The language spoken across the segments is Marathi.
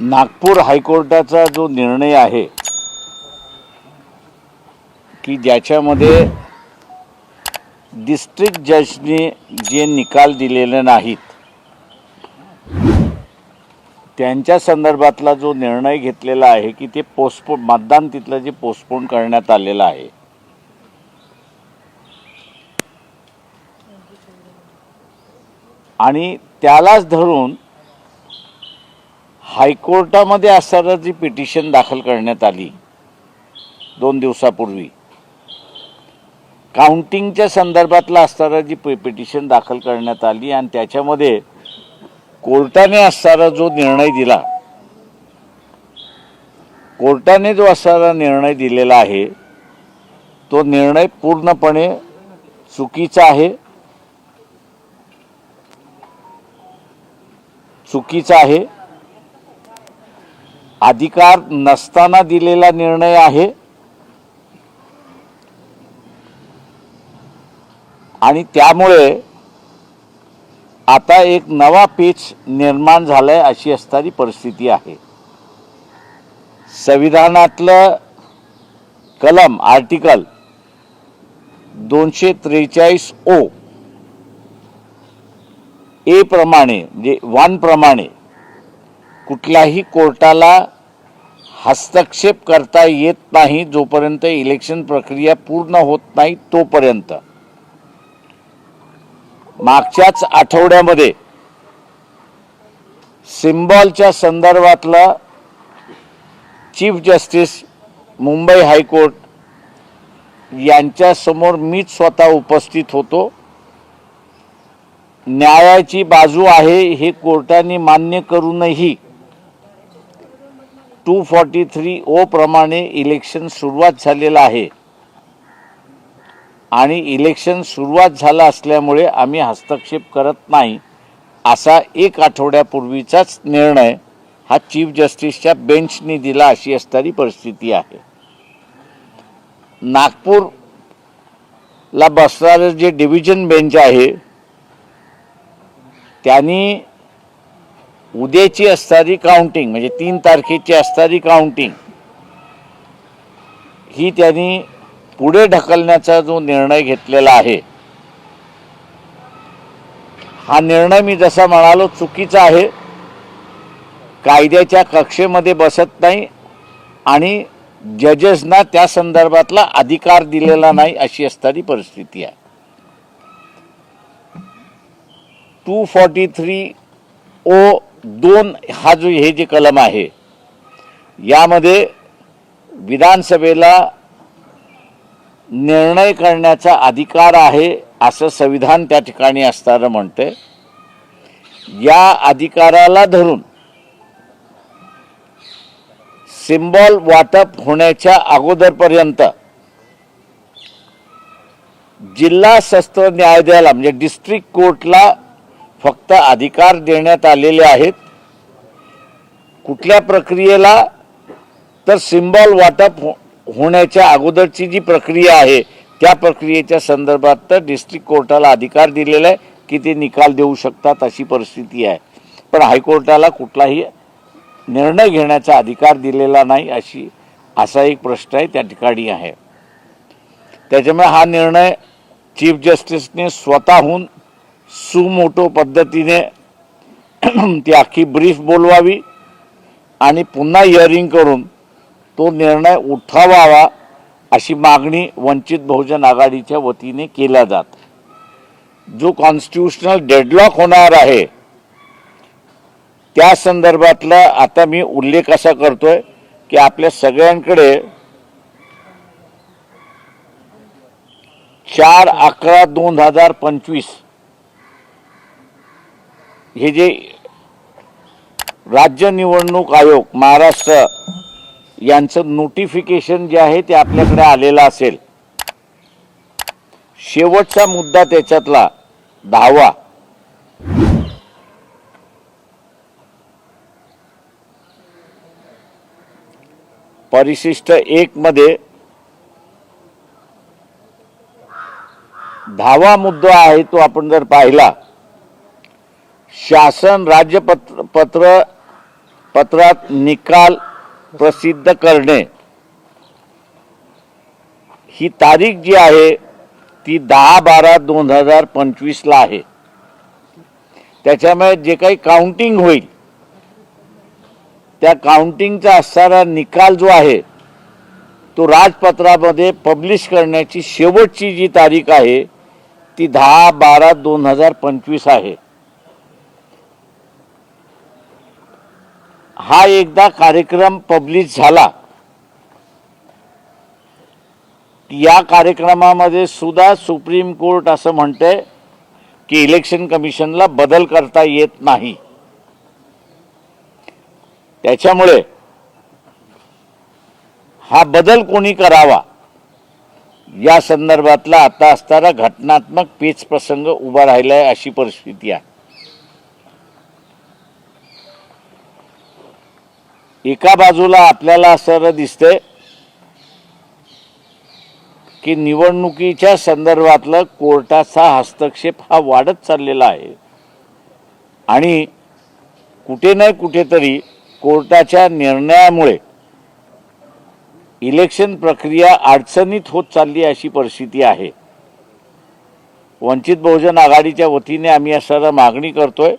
नागपूर हायकोर्टाचा जो निर्णय आहे की ज्याच्यामध्ये डिस्ट्रिक्ट जजने जे निकाल दिलेले नाहीत त्यांच्या संदर्भातला जो निर्णय घेतलेला आहे की ते पोस्टपोन मतदान तिथलं जे पोस्टपोन करण्यात आलेलं आहे. आणि त्यालाच धरून हायकोर्टामध्ये असताना जी पिटिशन दाखल करण्यात आली दोन दिवसापूर्वी काउंटिंगच्या संदर्भातला असताना जी पिटिशन दाखल करण्यात आली आणि त्याच्यामध्ये कोर्टाने असणारा जो निर्णय दिला कोर्टाने जो असणारा निर्णय दिलेला आहे तो निर्णय पूर्णपणे चुकीचा आहे. चुकीचा आहे. अधिकार नसताना दिलेला निर्णय आहे. आणि त्यामुळे आता एक नवा पेच निर्माण झालाय अशी असणारी परिस्थिती आहे. संविधानातलं कलम आर्टिकल दोनशे त्रेचाळीस ओ ए प्रमाणे म्हणजे वन प्रमाणे कुठल्याही कोर्टाला हस्तक्षेप करता येत नाही जोपर्यंत इलेक्शन प्रक्रिया पूर्ण होत नाही तोपर्यंत. मागच्याच आठवड्यामध्ये सिम्बॉलच्या संदर्भातला चीफ जस्टिस मुंबई हायकोर्ट यांच्यासमोर मीच स्वतः उपस्थित होतो. न्यायाची बाजू आहे हे कोर्टाने मान्य करूनही टू फॉर्टी थ्री ओ प्रमाणे इलेक्शन सुरुवात झालेलं आहे. आणि इलेक्शन सुरुवात झालं असल्यामुळे आम्ही हस्तक्षेप करत नाही असा एक आठवड्यापूर्वीचाच निर्णय हा चीफ जस्टिसच्या बेंचने दिला अशी असणारी परिस्थिती आहे. नागपूरला बसणारं जे डिव्हिजन बेंच आहे त्यांनी उद्याची असणारी काउंटिंग म्हणजे तीन तारखेची असणारी काउंटिंग ही त्यांनी पुढे ढकलण्याचा जो निर्णय घेतलेला आहे. हा निर्णय मी जसा म्हणालो चुकीचा आहे. कायद्याच्या कक्षेमध्ये बसत नाही आणि जजेसना त्या संदर्भातला अधिकार दिलेला नाही अशी असणारी परिस्थिती आहे. टू फॉर्टी थ्री ओ दोन हा जो हे जे कलम आहे यामध्ये विधानसभेला निर्णय करण्याचा अधिकार आहे असं संविधान त्या ठिकाणी असताना म्हणते. या अधिकाराला धरून सिम्बॉल वाटप होण्याच्या अगोदरपर्यंत जिल्हा सत्र न्यायालयाला म्हणजे डिस्ट्रिक्ट कोर्टला फक्त अधिकार देण्यात आलेले आहेत. कुठल्या प्रक्रियेला तर सिम्बॉल वाटप हो होण्याच्या अगोदरची जी प्रक्रिया आहे त्या प्रक्रियेच्या संदर्भात तर डिस्ट्रिक्ट कोर्टाला अधिकार दिलेला आहे की ते निकाल देऊ शकतात अशी परिस्थिती आहे. पण हायकोर्टाला कुठलाही निर्णय घेण्याचा अधिकार दिलेला नाही अशी असा एक प्रश्न आहे त्या ठिकाणी आहे. त्याच्यामुळे हा निर्णय चीफ जस्टिसने स्वतःहून सुमोटो पद्धतीने ती अख्खी ब्रीफ बोलवावी आणि पुन्हा हिअरिंग करून तो निर्णय उठावावा अशी मागणी वंचित बहुजन आघाडीच्या वतीने केल्या जात. जो कॉन्स्टिट्युशनल डेडलॉक होणार आहे त्या संदर्भातला आता मी उल्लेख असा करतोय की आपल्या सगळ्यांकडे चार अकरा दोन हजार पंचवीस हे जे राज्य निवडणूक आयोग महाराष्ट्र यांचं नोटिफिकेशन जे आहे ते आपल्याकडे आलेलं असेल. शेवटचा मुद्दा त्याच्यातला दहावा. परिशिष्ट एक मध्ये दहावा मुद्दा आहे तो आपण जर पाहिला शासन राज्यपत्र पत्र पत्रात निकाल प्रसिद्ध करणे. ही तारीख जी आहे ती दहा बारा दोन हजार पंचवीसला आहे. त्याच्यामुळे जे काही काउंटिंग होईल त्या काउंटिंगचा असणारा निकाल जो आहे तो राजपत्रामध्ये पब्लिश करण्याची शेवटची जी तारीख आहे ती दहा बारा दोन हजार पंचवीस आहे. हा एकदा कार्यक्रम पब्लिश झाला या कार्यक्रमामध्ये सुद्धा सुप्रीम कोर्ट असं म्हणते की इलेक्शन कमिशनला बदल करता येत नाही. त्याच्यामुळे हा बदल कोणी करावा या संदर्भातला आता असणारा घटनात्मक पेच प्रसंग उभा राहिलाय अशी परिस्थिती आहे. एका बाजूला आपल्याला असं दिसतंय की निवडणुकीच्या संदर्भातलं कोर्टाचा हस्तक्षेप हा वाढत चाललेला आहे. आणि कुठे नाही कुठेतरी कोर्टाच्या निर्णयामुळे इलेक्शन प्रक्रिया अडचणीत होत चालली अशी परिस्थिती आहे. वंचित बहुजन आघाडीच्या वतीने आम्ही असं मागणी करतोय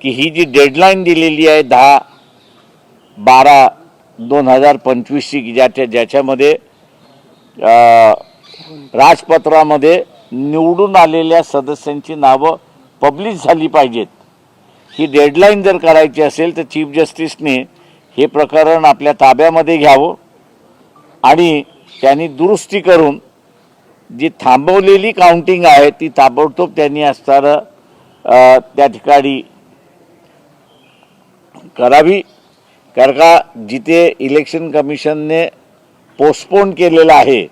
की ही जी डेडलाईन दिलेली आहे दहा बारा दोन हजार पंचवीसची ज्याच्या ज्याच्यामध्ये राजपत्रामध्ये निवडून आलेल्या सदस्यांची नावं पब्लिश झाली पाहिजेत. ही डेडलाईन जर करायची असेल तर चीफ जस्टिसने हे प्रकरण आपल्या ताब्यामध्ये घ्यावं आणि त्यांनी दुरुस्ती करून जी थांबवलेली काउंटिंग आहे ती ताबडतोब त्यांनी असणारं त्या ठिकाणी करावी. कारण का जिथे इलेक्शन कमिशनने पोस्टपोन केलेला आहे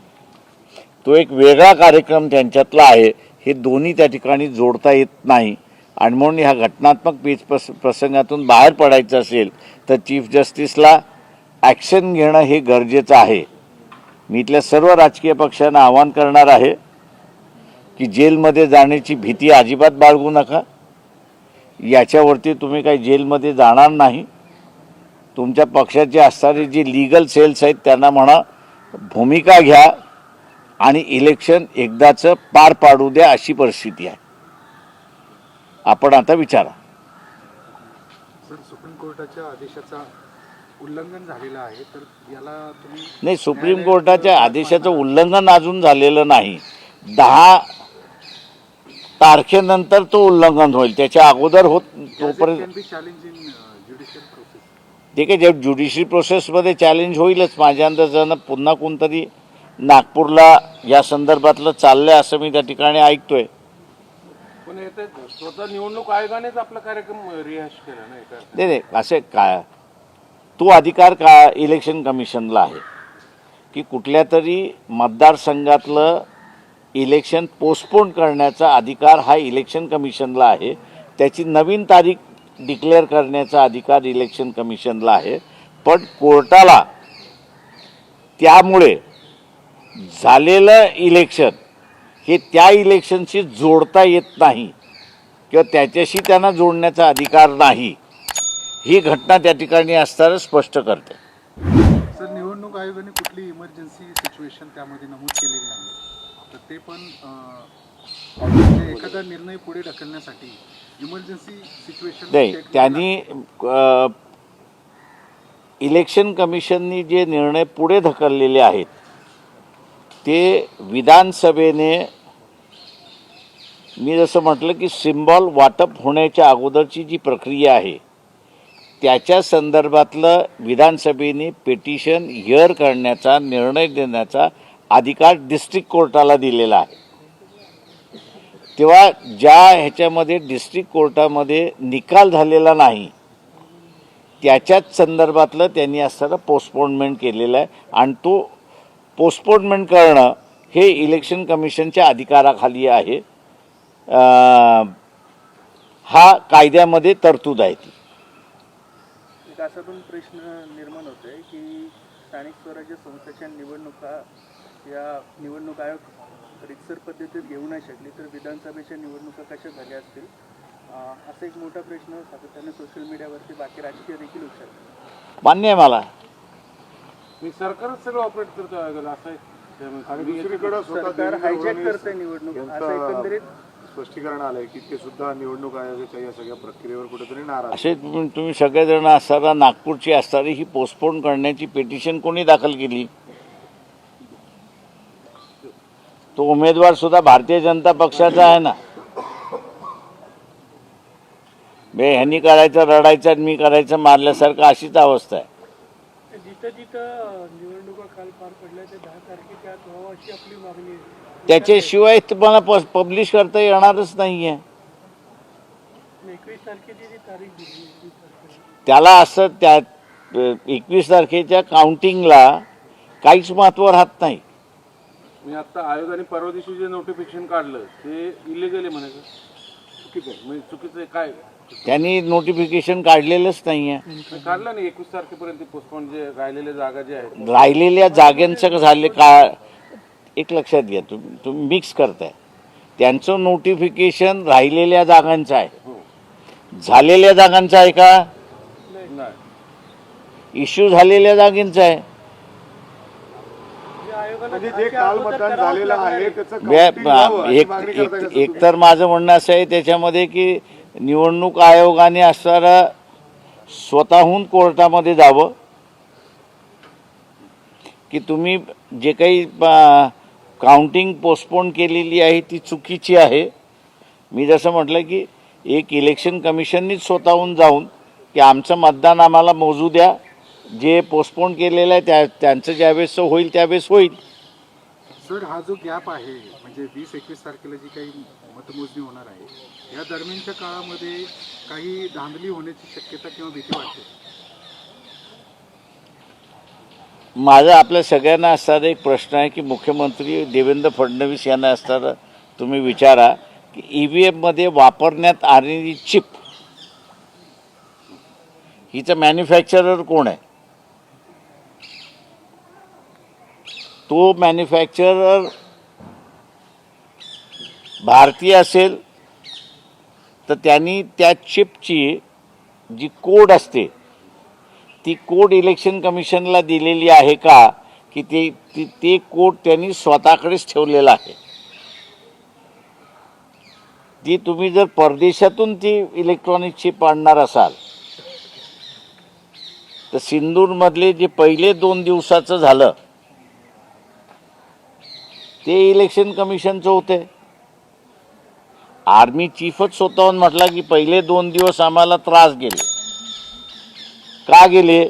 तो एक वेगळा कार्यक्रम त्यांच्यातला आहे हे दोन्ही त्या ठिकाणी जोडता येत नाही. आणि म्हणून ह्या घटनात्मक पीच प्रस प्रसंगातून बाहेर पडायचं असेल तर चीफ जस्टिसला ॲक्शन घेणं हे गरजेचं आहे. मी इथल्या सर्व राजकीय पक्षांना आवाहन करणार आहे की जेलमध्ये जाण्याची भीती अजिबात बाळगू नका. याच्यावरती तुम्ही काही जेलमध्ये जाणार नाही. तुमच्या पक्षाचे असणारे जे लिगल सेल्स आहेत त्यांना म्हणा भूमिका घ्या आणि इलेक्शन एकदाचं पार पाडू द्या अशी परिस्थिती आहे. आपण आता विचारा. सर सुप्रीम कोर्टाच्या आदेशाचा उल्लंघन झालेलं आहे तर याला तुम्ही नाही सुप्रीम कोर्टाच्या आदेशाचं उल्लंघन अजून झालेलं नाही. दहा तारखेनंतर तो उल्लंघन होईल. त्याच्या अगोदर होत तोपर्यंत ज्युडिशियल ते काय जे ज्युडिशरी प्रोसेसमध्ये चॅलेंज होईलच माझ्या अंदाजानं पुन्हा कोणतरी नागपूरला या संदर्भातलं चाललंय असं मी त्या ठिकाणी ऐकतोय. स्वतः निवडणूक आयोगानेच आपला कार्यक्रम रिहाश केला नाही का? नाही नाही असे काय तो अधिकार का इलेक्शन कमिशनला आहे? की कुठल्या तरी मतदारसंघातलं इलेक्शन पोस्टपोन करण्याचा अधिकार हा इलेक्शन कमिशनला आहे. त्याची नवीन तारीख डिक्लेअर करण्याचा अधिकार इलेक्शन कमिशनला आहे. पण कोर्टाला त्यामुळे झालेलं इलेक्शन हे त्या इलेक्शनशी जोडता येत नाही किंवा त्याच्याशी त्यांना जोडण्याचा अधिकार नाही ही घटना त्या ठिकाणी असताना स्पष्ट करते. सर निवडणूक आयोगाने कुठली इमर्जन्सी सिच्युएशन त्यामध्ये नमूद केलेली नाही. तर ते पण एखादा निर्णय पुढे ढकलण्यासाठी नाही त्यांनी इलेक्शन कमिशननी जे निर्णय पुढे ढकललेले आहेत ते विधानसभेने मी जसं म्हटलं की सिम्बॉल वाटप होण्याच्या अगोदरची जी प्रक्रिया आहे त्याच्या संदर्भातलं विधानसभेने पिटिशन हिअर करण्याचा निर्णय देण्याचा अधिकार डिस्ट्रिक्ट कोर्टाला दिलेला आहे. तेव्हा ज्या ह्याच्यामध्ये डिस्ट्रिक्ट कोर्टामध्ये निकाल झालेला नाही त्याच्याच संदर्भातलं त्यांनी असताना पोस्टपोनमेंट केलेलं आहे. आणि तो पोस्टपोनमेंट करणं हे इलेक्शन कमिशनच्या अधिकाराखाली आहे. हा कायद्यामध्ये तरतूद आहे ती. एक प्रश्न निर्माण होतोय की स्थानिक स्वराज्य संस्थेच्या निवडणुका या निवडणूक आयोग रितसर पद्धतीत घेऊ नाही शकली तर विधानसभेच्या निवडणुका कशा झाल्या असतील? असा एक मोठा प्रश्न सातत्याने सोशल मीडियावरती बाकी राजकीय देखील उचलतात मान्य आहे मला. मी सरकारच सगळं ऑपरेट करतो असं सरकार हायजॅक निवडणूक असं यांचं एकंदरीत स्पष्टीकरण आलंय की ते सुद्धा निवडणूक आयोगाच्या या सगळ्या प्रक्रियेवर कुठेतरी नाराज. असे तुम्ही सगळेजण असताना नागपूरची असणारी ही पोस्टपोन करण्याची पिटिशन कोणी दाखल केली? तो उमेदवार सुद्धा भारतीय जनता पक्षाचा आहे ना. बे ह्यांनी करायचं रडायचं आणि मी करायचं मारल्यासारखं अशीच अवस्था आहे. त्याच्याशिवाय तुम्हाला पब्लिश करता येणारच नाहीये. त्याला असं त्या एकवीस तारखेच्या काउंटिंगला काहीच महत्त्व राहत नाही. मी आता आयोगाने परवा दिवशी जे नोटिफिकेशन काढलं ते इलिगल आहे म्हणायचं चुकीचं आहे. म्हणजे चुकीचं आहे काय? त्यांनी नोटिफिकेशन काढलेलंच नाहीये. नाही, काढलं नाही. एकवीस तारखेपर्यंत पोस्टपोन जे राहिलेले जागा जे आहेत राहिलेल्या जागांचं झाले का? एक लक्षात घ्या. तुम्ही तुम्ही मिक्स करताय. त्यांचं नोटिफिकेशन राहिलेल्या जागांचं आहे. झालेल्या जागांचं आहे का? नाही. इश्यू झालेल्या जागेंचं आहे. म्हणजे जे काल मतदान झालेलं आहे. त्याचं एक एक- तुम्ही? एक तर माझं म्हणणं असं आहे त्याच्यामध्ये की निवडणूक आयोगाने असणारं स्वतःहून कोर्टामध्ये जावं की तुम्ही जे काही काउंटिंग पोस्टपोन केलेली आहे ती चुकीची आहे मी जसं म्हटलं की एक इलेक्शन कमिशननीच स्वतःहून जाऊन की आमचं मतदान आम्हाला मोजू द्या जे पोस्टपोन केलेलं आहे त्या त्यांचं ज्यावेळेस होईल त्यावेळेस होईल सर हा जो गॅप आहे म्हणजे वीस एकवीस तारखेला जी काही मतमोजणी होणार आहे या दरम्यानच्या काळामध्ये काही धांदली होण्याची शक्यता किंवा भीती वाटते? माझा आपल्या सगळ्यांना असणारा एक प्रश्न आहे की मुख्यमंत्री देवेंद्र फडणवीस यांना असणारा तुम्ही विचारा की ई व्ही एममध्ये वापरण्यात आलेली चिप हिचं मॅन्युफॅक्चरर कोण आहे? तो मॅन्युफॅक्चरर भारतीय असेल तर त्यांनी त्या चिपची जी कोड असते ती कोड इलेक्शन कमिशनला दिलेली आहे का की ते ती- ते कोड त्यांनी स्वतःकडेच ठेवलेला आहे? ती तुम्ही जर परदेशातून ती इलेक्ट्रॉनिक चिप आणणार असाल तर सिंदूरमधले जे पहिले दोन दिवसाचं झालं ते इलेक्शन कमिशनचं होते. आर्मी चीफच स्वतःहून म्हटला की पहिले दोन दिवस आम्हाला त्रास गेले. का गेले?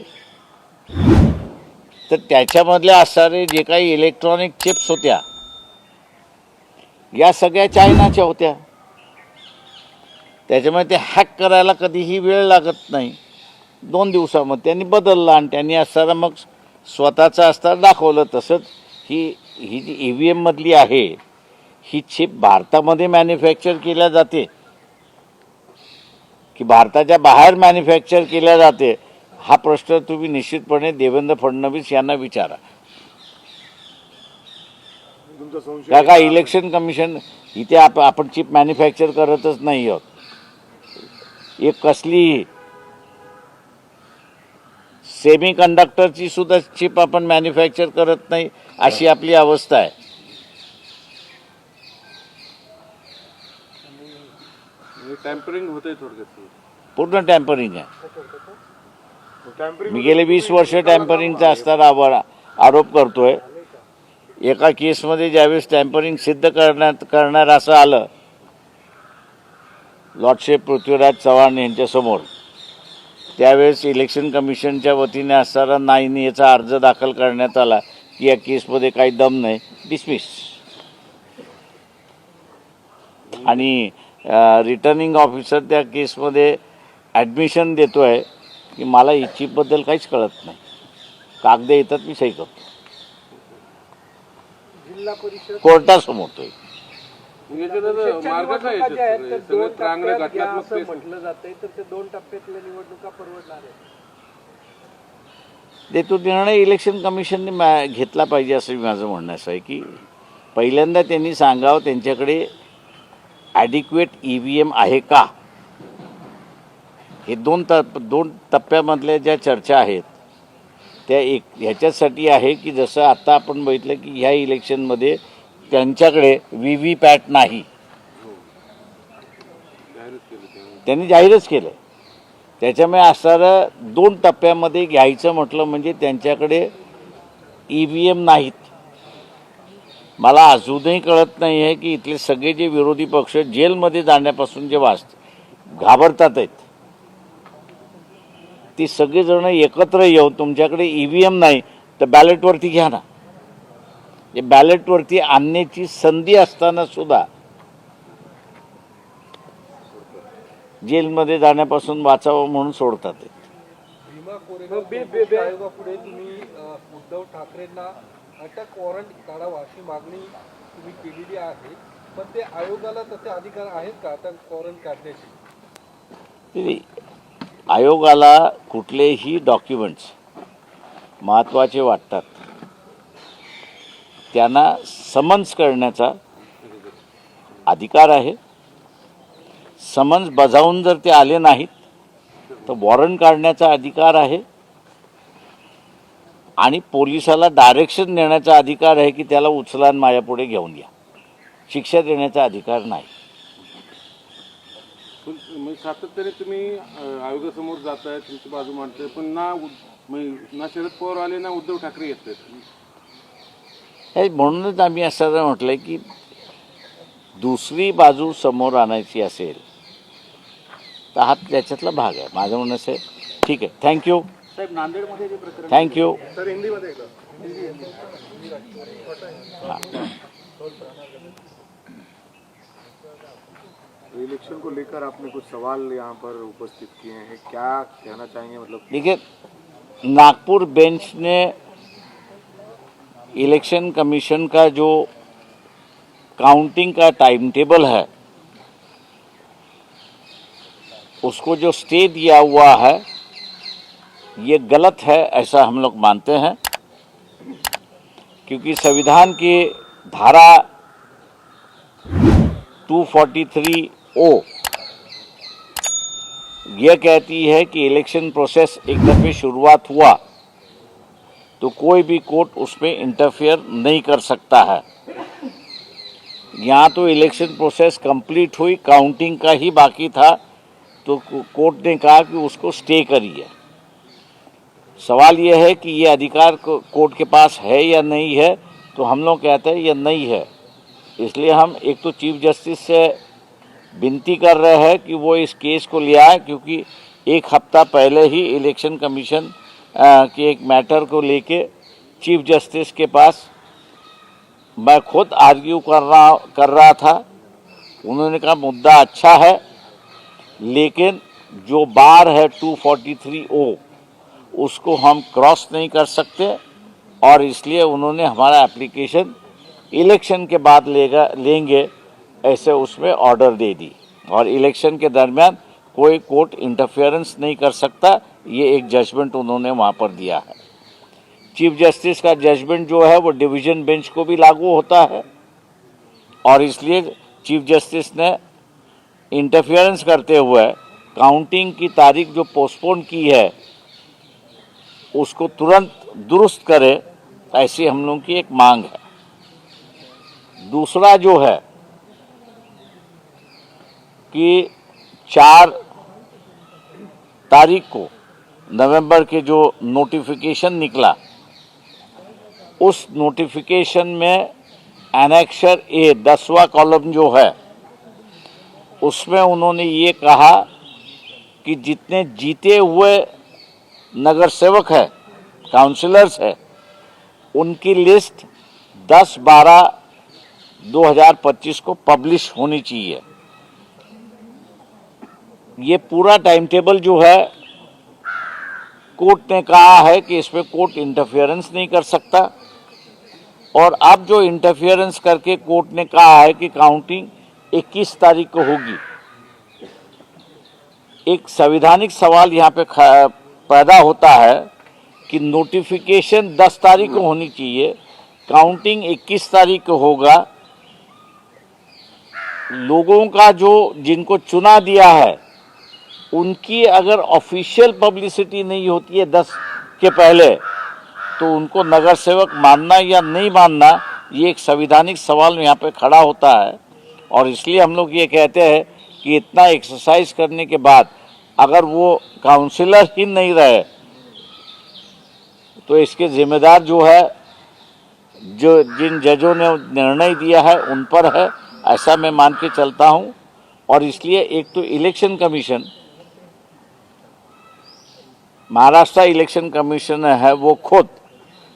तर त्याच्यामधले असणारे जे काही इलेक्ट्रॉनिक चिप्स होत्या या सगळ्या चायनाच्या होत्या. त्याच्यामुळे ते हॅक करायला कधीही वेळ लागत नाही. दोन दिवसामध्ये त्यांनी बदललं आणि त्यांनी असताना मग स्वतःचं असताना दाखवलं तसंच. ही ही जी ई व्ही एममधली आहे ही चिप भारतामध्ये मॅन्युफॅक्चर केल्या जाते. की भारताच्या बाहेर मॅन्युफॅक्चर केल्या जाते हा प्रश्न तुम्ही निश्चितपणे देवेंद्र फडणवीस यांना विचारा. का का? इलेक्शन कमिशन इथे आप आपण चिप मॅन्युफॅक्चर करतच नाही आहोत. एक कसली सेमी कंडक्टरची सुद्धा चिप आपण मॅन्युफॅक्चर करत नाही अशी आपली अवस्था आहे. टॅम्परिंग थोडक्यात. पूर्ण टॅम्परिंग आहे. मी गेले वीस वर्ष टॅम्परिंगचा असताना आवा- आरोप करतोय. एका केसमध्ये ज्यावेळेस टॅम्परिंग सिद्ध करण्यात करणार असं आलं लॉर्डशिप पृथ्वीराज चव्हाण यांच्यासमोर त्यावेळेस इलेक्शन कमिशनच्या वतीने असताना नाईने याचा अर्ज दाखल करण्यात आला. की या केसमध्ये काही दम नाही. डिसमिस आणि रिटर्निंग ऑफिसर त्या केसमध्ये ॲडमिशन देतो आहे की मला चिपबद्दल काहीच कळत नाही. कागद येतात मी सही करतो. जिल्हा परिषद कोर्टासमोर तो याच्यात याच्यात? सगळे घटनात्मक असं म्हटलं जातंय तर ते दोन टप्प्यातल्या निवडणुका परवडणार आहेत ते तो निर्णय इलेक्शन कमिशनने मा- घेतला पाहिजे असं माझं म्हणणं असं आहे की पहिल्यांदा त्यांनी सांगावं त्यांच्याकडे ॲडिक्वेट ई व्ही एम आहे का हे दोन टप दोन टप्प्यामधल्या ज्या चर्चा आहेत त्या एक ह्याच्यासाठी आहे की जसं आता आपण बघितलं की ह्या इलेक्शनमध्ये त्यांच्याकडे व्ही व्ही पॅट नाही. त्यांनी जाहीरच केलं त्याच्यामुळे असणारं दोन टप्प्यामध्ये घ्यायचं म्हटलं म्हणजे त्यांच्याकडे ई व्ही एम नाहीत. मला अजूनही कळत नाही आहे की इथले सगळे जे विरोधी पक्ष जेलमध्ये जाण्यापासून जे वाचत घाबरतात आहेत ती सगळेजण एकत्र येऊन तुमच्याकडे ई व्ही एम नाही तर बॅलेटवरती घ्या ना. हे बॅलेटवरती आणण्याची संधी असताना सुद्धा जेलमध्ये जाण्यापासून वाचावं म्हणून सोडतात उद्धव ठाकरेंना अटक वॉरंट काढावा अशी मागणी तुम्ही केलेली आहे. पण ते आयोगाला तसे अधिकार आहेत का अटक वॉरंट काढण्याचे? ते आयोगाला कुठलेही डॉक्युमेंट्स महत्त्वाचे वाटतात. त्यांना समन्स करण्याचा अधिकार आहे. समन्स बजावून जर ते आले नाहीत तर वॉरंट काढण्याचा अधिकार आहे. आणि पोलिसाला डायरेक्शन देण्याचा अधिकार आहे की त्याला उचलान माझ्यापुढे घेऊन या शिक्षा देण्याचा अधिकार नाही. म्हणजे सातत्याने तुम्ही आयोगासमोर आयोगासमोर जाताय तुमची बाजू मांडताय पण ना म्हणजे ना शरद पवार आले ना उद्धव ठाकरे येत आहेत. हे म्हणूनच आम्ही असं म्हटलं की दुसरी बाजू समोर आणायची असेल तर हा त्याच्यातला भाग आहे. माझं म्हणणं असं ठीक आहे. थँक्यू थँक्यू इलेक्शन को लेकर आपने कुछ सवाल यहाँ पर उपस्थित किए हैं। क्या कहना चाहेंगे मतलब? देखिए नागपुर बेंच ने इलेक्शन कमीशन का जो काउंटिंग का टाइम टेबल है, उसको जो स्टे दिया हुआ है, ये गलत है, ऐसा हम लोग मानते हैं, क्योंकि संविधान की धारा 243 ओ यह कहती है कि इलेक्शन प्रोसेस एक दफे शुरुआत हुआ। तो कोई भी कोर्ट उसमें इंटरफेयर नहीं कर सकता है। यहाँ तो इलेक्शन प्रोसेस कंप्लीट हुई काउंटिंग का ही बाकी था तो कोर्ट ने कहा कि उसको स्टे करिए। सवाल यह है कि ये अधिकार कोर्ट के पास है या नहीं है तो हम लोग कहते हैं ये नहीं है। इसलिए हम एक तो चीफ जस्टिस से विनती कर रहे हैं कि वो इस केस को ले आए, क्योंकि एक हफ़्ता पहले ही इलेक्शन कमीशन के एक मैटर को लेके चीफ जस्टिस के पास मैं खुद आर्ग्यू कर रहा कर रहा था। उन्होंने कहा, मुद्दा अच्छा है, लेकिन जो बार है 243 ओ, उसको हम क्रॉस नहीं कर सकते और इसलिए उन्होंने हमारा एप्लीकेशन इलेक्शन के बाद लेगा, लेंगे, ऐसे उसमें ऑर्डर दे दी। और इलेक्शन के दरमियान कोई कोर्ट इंटरफेरेंस नहीं कर सकता ये एक जजमेंट उन्होंने वहाँ पर दिया है। चीफ जस्टिस का जजमेंट जो है, वो डिवीज़न बेंच को भी लागू होता है। और इसलिए चीफ जस्टिस ने इंटरफेरेंस करते हुए काउंटिंग की तारीख जो पोस्टपोन की है, उसको तुरंत दुरुस्त करे, ऐसी हम लोगों की एक मांग है। दूसरा जो है कि चार तारीख को नवंबर के जो नोटिफिकेशन निकला, उस नोटिफिकेशन में एनेक्शर ए दसवा कॉलम जो है, उसमें उन्होंने ये कहा कि जितने जीते हुए नगर सेवक है काउंसिलर्स है, उनकी लिस्ट 10 बारह 2025 को पब्लिश होनी चाहिए। ये पूरा टाइम टेबल जो है कोर्ट ने कहा है कि इसमें कोर्ट इंटरफेरेंस नहीं कर सकता। और अब जो इंटरफेरेंस करके कोर्ट ने कहा है कि काउंटिंग 21 तारीख को होगी। एक संवैधानिक सवाल यहाँ पे पैदा होता है कि नोटिफिकेशन 10 तारीख को होनी चाहिए काउंटिंग 21 तारीख को होगा। लोगों का जो, जिनको चुना दिया है उनकी अगर ऑफिशियल पब्लिसिटी नहीं होती है दस के पहले तो उनको नगर सेवक मानना या नहीं मानना, ये एक संविधानिक सवाल यहाँ पे खड़ा होता है। और इसलिए हम लोग ये कहते हैं कि इतना एक्सरसाइज करने के बाद अगर वो काउंसिलर ही नहीं रहे तो इसके जिम्मेदार जो है, जो जिन जजों ने निर्णय दिया है, उन पर है। ऐसा मैं मान के चलता हूँ। और इसलिए एक तो election commission Maharashtra election commission है वो खुद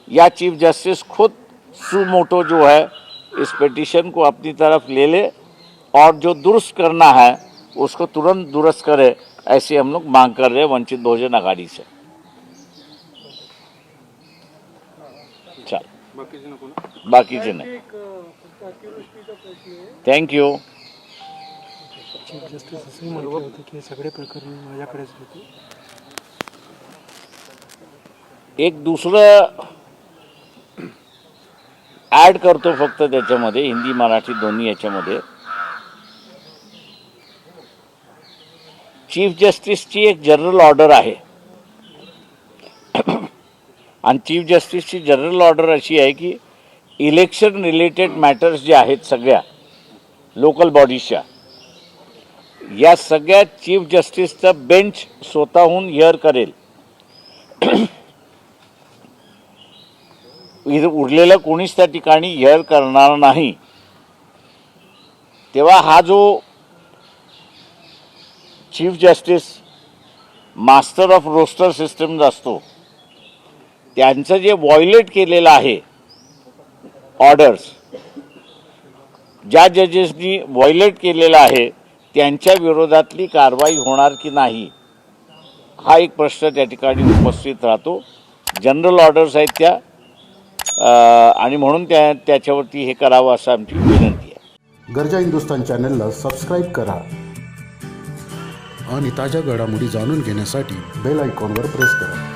या चीफ जस्टिस खुद सुमोटो जो है इस पिटीशन को अपनी तरफ़ ले ले और जो दुरुस्त करना है उसको तुरंत दुरुस्त करे ऐसी हम लोग मांग कर रहे हैं वंचित बहुजन आघाड़ी से। चल नको ना बाकीचे नाही आहे थँक्यू चीफ जस्टिस असंही म्हटलं होतं की हे सगळे प्रकरण माझ्याकडेच होते एक दुसरं ॲड करतो फक्त त्याच्यामध्ये हिंदी मराठी दोन्ही याच्यामध्ये. चीफ जस्टिसची एक जनरल ऑर्डर आहे. आणि चीफ जस्टिसची जनरल ऑर्डर अशी आहे की इलेक्शन रिलेटेड मॅटर्स जे आहेत सगळ्या लोकल बॉडीजच्या या सगळ्या चीफ जस्टिसचं बेंच स्वतःहून हिअर करेल. इथं उरलेलं कोणीच त्या ठिकाणी हिअर करणार नाही. तेव्हा हा जो chief justice master of roster system असतो त्यांचं जे वॉयलेट केलेलं आहे ऑर्डर्स ज्या जजेसनी वॉयलेट केलेलं आहे त्यांच्या विरोधातली कारवाई होणार की नाही हा एक प्रश्न त्या ठिकाणी उपस्थित राहतो. जनरल ऑर्डर्स आहेत त्या. आणि म्हणून त्या त्याच्यावरती हे करावं असं आमची विनंती आहे. गरजा हिंदुस्तान चॅनलला सबस्क्राईब करा आणि ताज्या घडामोडी जाणून घेण्यासाठी बेल आयकॉनवर प्रेस करा.